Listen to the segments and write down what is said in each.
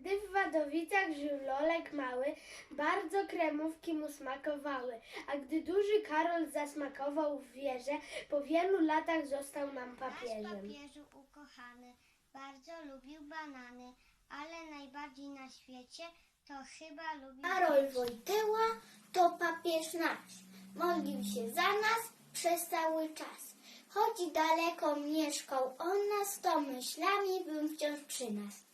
Gdy w Wadowicach żył Lolek mały, bardzo kremówki mu smakowały. A gdy duży Karol zasmakował w wieże, po wielu latach został nam Nasz papieżem. papieżu ukochany bardzo lubił banany, ale najbardziej na świecie to chyba lubił... Karol Wojtyła to papież nasz. Modlił się za nas przez cały czas. Choć daleko mieszkał on nas, to myślami był wciąż przy nas.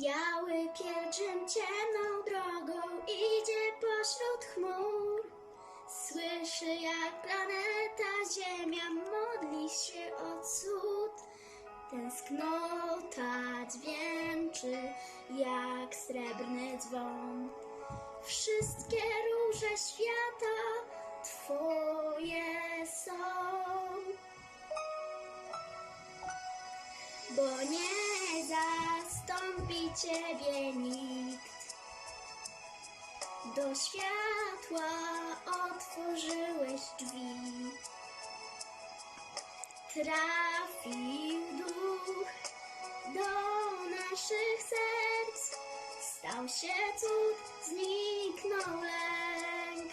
Biały pielgrzym ciemną drogą idzie pośród chmur. Słyszy jak planeta Ziemia modli się o cud. Tęsknota dźwięczy jak srebrny dzwon. Wszystkie róże świata Twoje są. bo nie Ciebie nikt. Do światła otworzyłeś drzwi, trafił duch do naszych serc, stał się cud, zniknął lęk.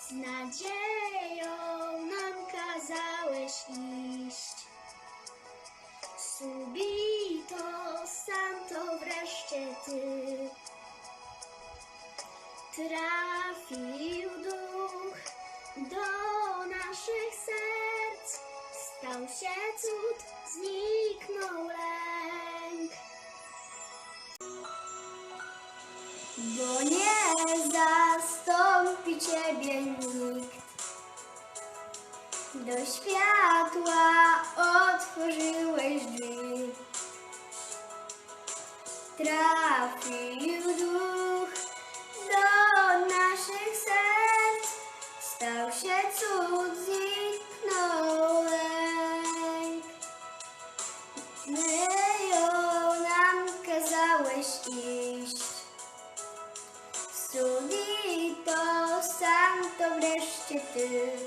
Z nadzieją nam kazałeś iść. Subito wreszcie ty. Trafił duch do naszych serc Stał się cud, zniknął lęk. Bo nie zastąpi Ciebie nikt. Do światła otworzyłeś drzwi. Trafił duch do naszych serc, stał się cud, zniknął lęk. Nadzieją nam kazałeś iść. Subito santo wreszcie Ty.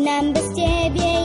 Choć nam bez Ciebie,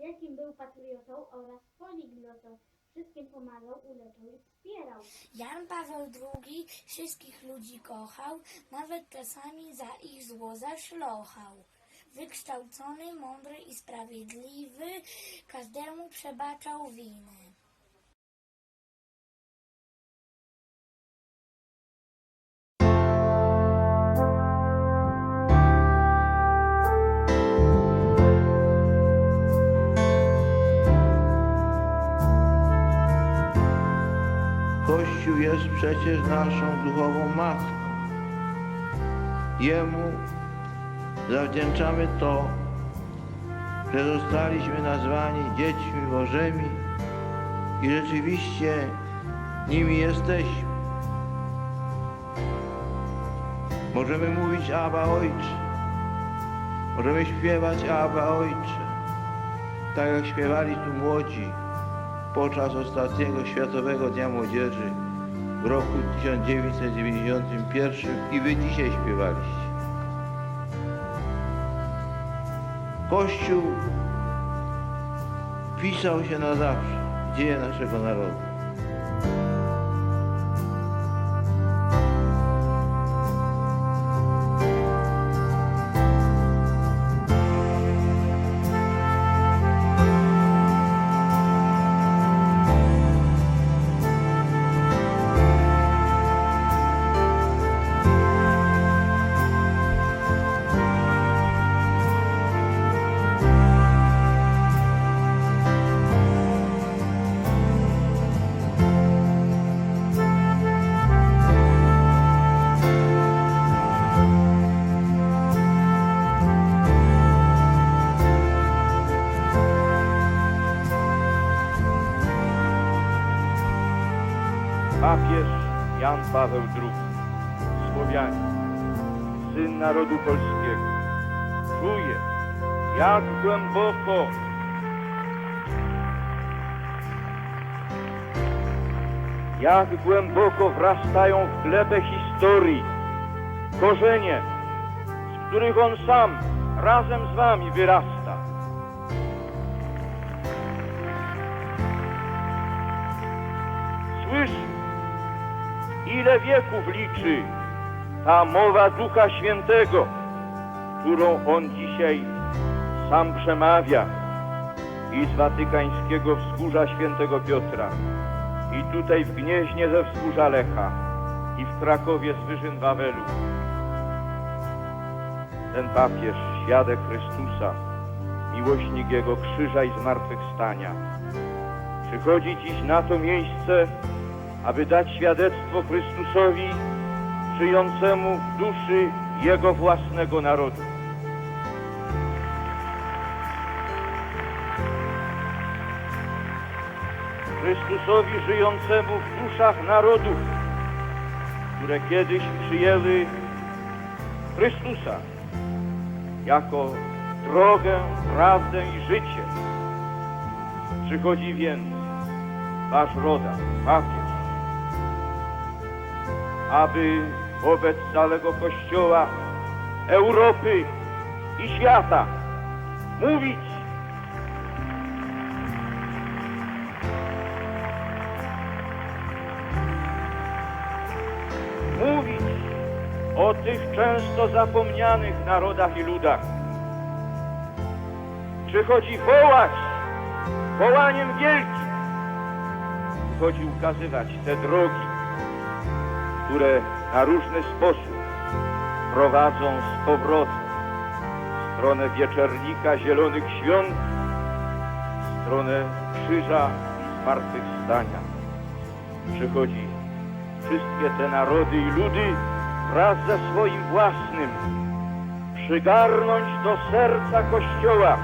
Wielkim był patriotą oraz poliglotą. Wszystkim pomagał, uleczył i wspierał. Jan Paweł II wszystkich ludzi kochał, nawet czasami za ich zło zaszlochał. Wykształcony, mądry i sprawiedliwy, każdemu przebaczał winy. Jest przecież naszą duchową matką. Jemu zawdzięczamy to, że zostaliśmy nazwani dziećmi Bożymi i rzeczywiście nimi jesteśmy. Możemy mówić Aba Ojcze. Możemy śpiewać Aba Ojcze. Tak jak śpiewali tu młodzi podczas ostatniego Światowego Dnia Młodzieży w roku 1991 i wy dzisiaj śpiewaliście. Kościół wpisał się na zawsze w dzieje naszego narodu. Jan Paweł II, Słowianin, syn narodu polskiego, czuje, jak głęboko. Jak głęboko wrastają w glebę historii. Korzenie, z których on sam razem z wami wyrasta. Ile wieków liczy ta mowa Ducha Świętego, którą on dzisiaj sam przemawia i z watykańskiego wzgórza świętego Piotra, i tutaj w Gnieźnie ze wzgórza Lecha, i w Krakowie z wyżyn Wawelu. Ten papież, świadek Chrystusa, miłośnik Jego krzyża i zmartwychwstania, przychodzi dziś na to miejsce, aby dać świadectwo Chrystusowi żyjącemu w duszy Jego własnego narodu. Chrystusowi żyjącemu w duszach narodów, które kiedyś przyjęły Chrystusa jako drogę, prawdę i życie. Przychodzi więc wasz rodak, papież, aby wobec całego Kościoła, Europy i świata mówić mówić o tych często zapomnianych narodach i ludach. Przychodzi wołać wołaniem wielkim. Przychodzi ukazywać te drogi, które na różny sposób prowadzą z powrotem w stronę wieczernika zielonych świąt, w stronę krzyża i zmartwychwstania. Przychodzi wszystkie te narody i ludy wraz ze swoim własnym przygarnąć do serca Kościoła,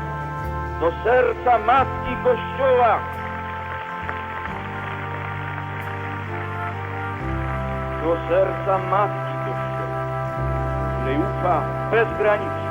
do serca Matki Kościoła. Do serca Matki Kościoła, której ufa bezgranicznie.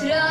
들려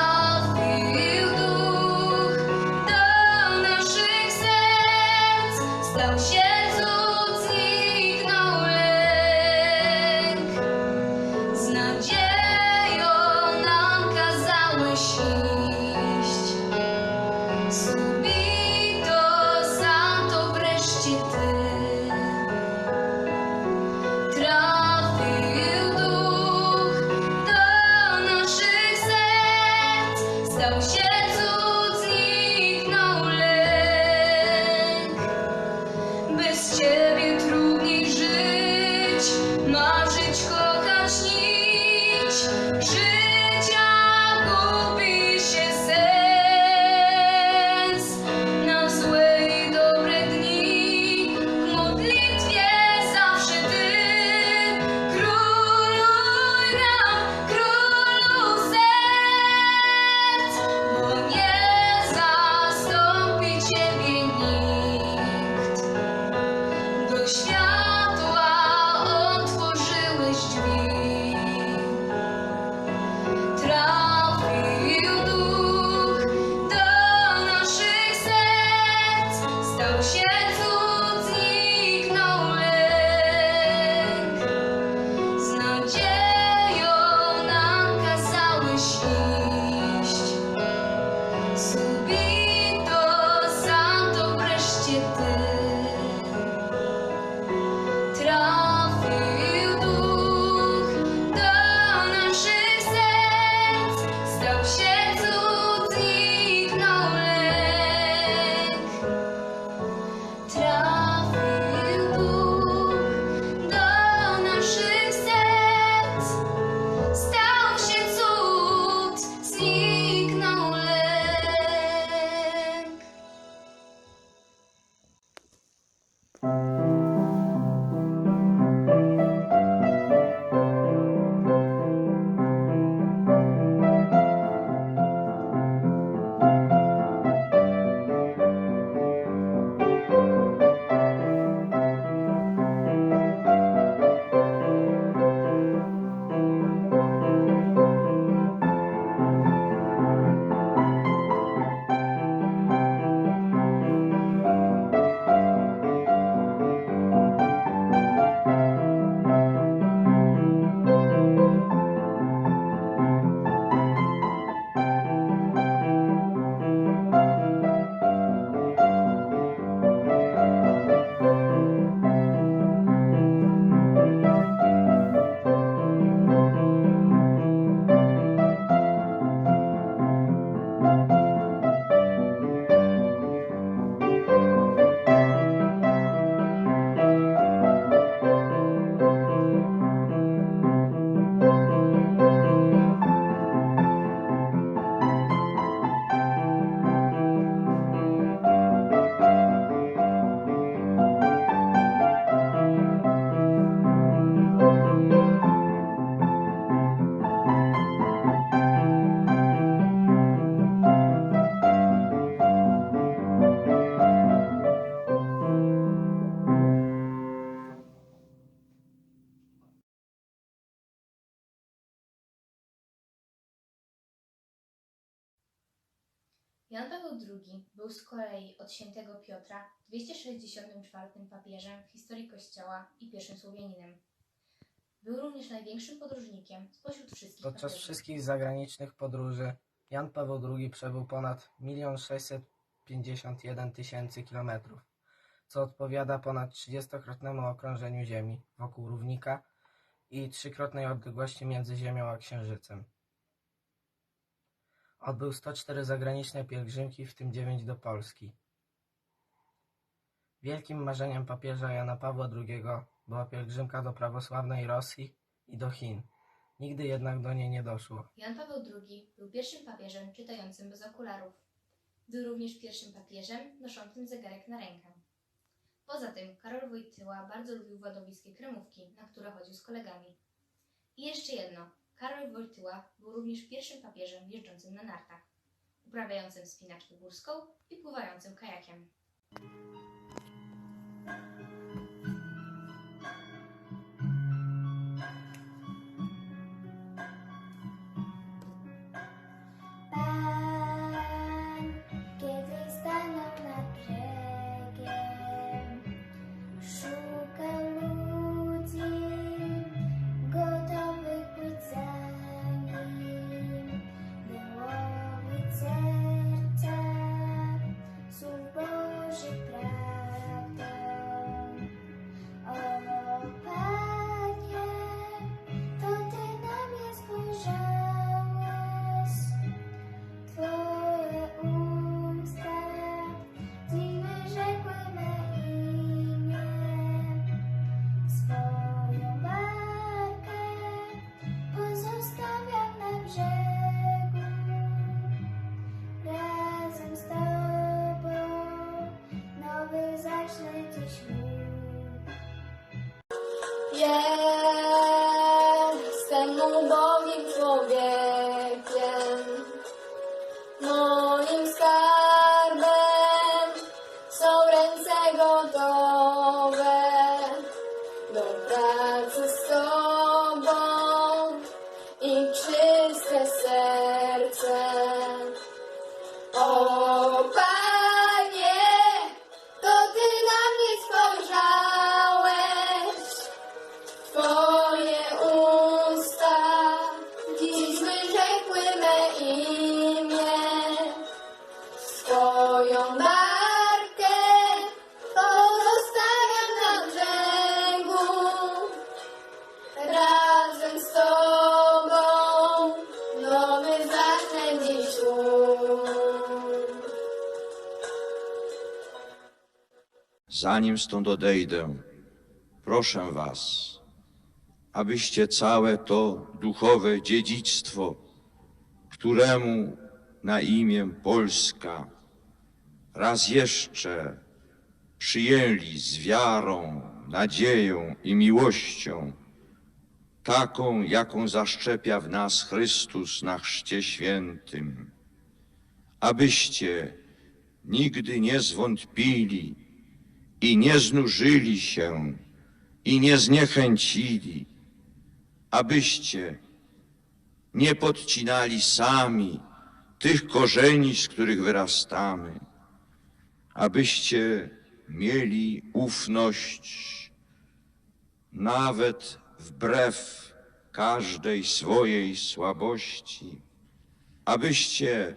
Jan Paweł II był z kolei od świętego Piotra 264 papieżem w historii Kościoła i pierwszym Słowianinem. Był również największym podróżnikiem spośród wszystkich Podczas papieżów. wszystkich zagranicznych podróży Jan Paweł II przebył ponad 1 651 tysięcy kilometrów, co odpowiada ponad 30-krotnemu okrążeniu Ziemi wokół równika i trzykrotnej odległości między Ziemią a Księżycem. Odbył 104 zagraniczne pielgrzymki, w tym 9 do Polski. Wielkim marzeniem papieża Jana Pawła II była pielgrzymka do prawosławnej Rosji i do Chin. Nigdy jednak do niej nie doszło. Jan Paweł II był pierwszym papieżem czytającym bez okularów. Był również pierwszym papieżem noszącym zegarek na rękę. Poza tym Karol Wojtyła bardzo lubił władowiskie kremówki, na które chodził z kolegami. I jeszcze jedno. Karol Wojtyła był również pierwszym papieżem jeżdżącym na nartach, uprawiającym wspinaczkę górską i pływającym kajakiem. Zanim stąd odejdę, proszę Was, abyście całe to duchowe dziedzictwo, któremu na imię Polska, raz jeszcze przyjęli z wiarą, nadzieją i miłością, taką, jaką zaszczepia w nas Chrystus na chrzcie świętym, abyście nigdy nie zwątpili i nie znużyli się i nie zniechęcili, abyście nie podcinali sami tych korzeni, z których wyrastamy, abyście mieli ufność nawet wbrew każdej swojej słabości, abyście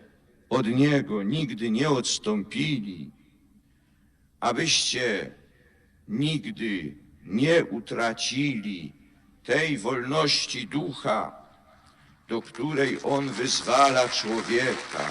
od Niego nigdy nie odstąpili, abyście nigdy nie utracili tej wolności ducha, do której On wyzwala człowieka.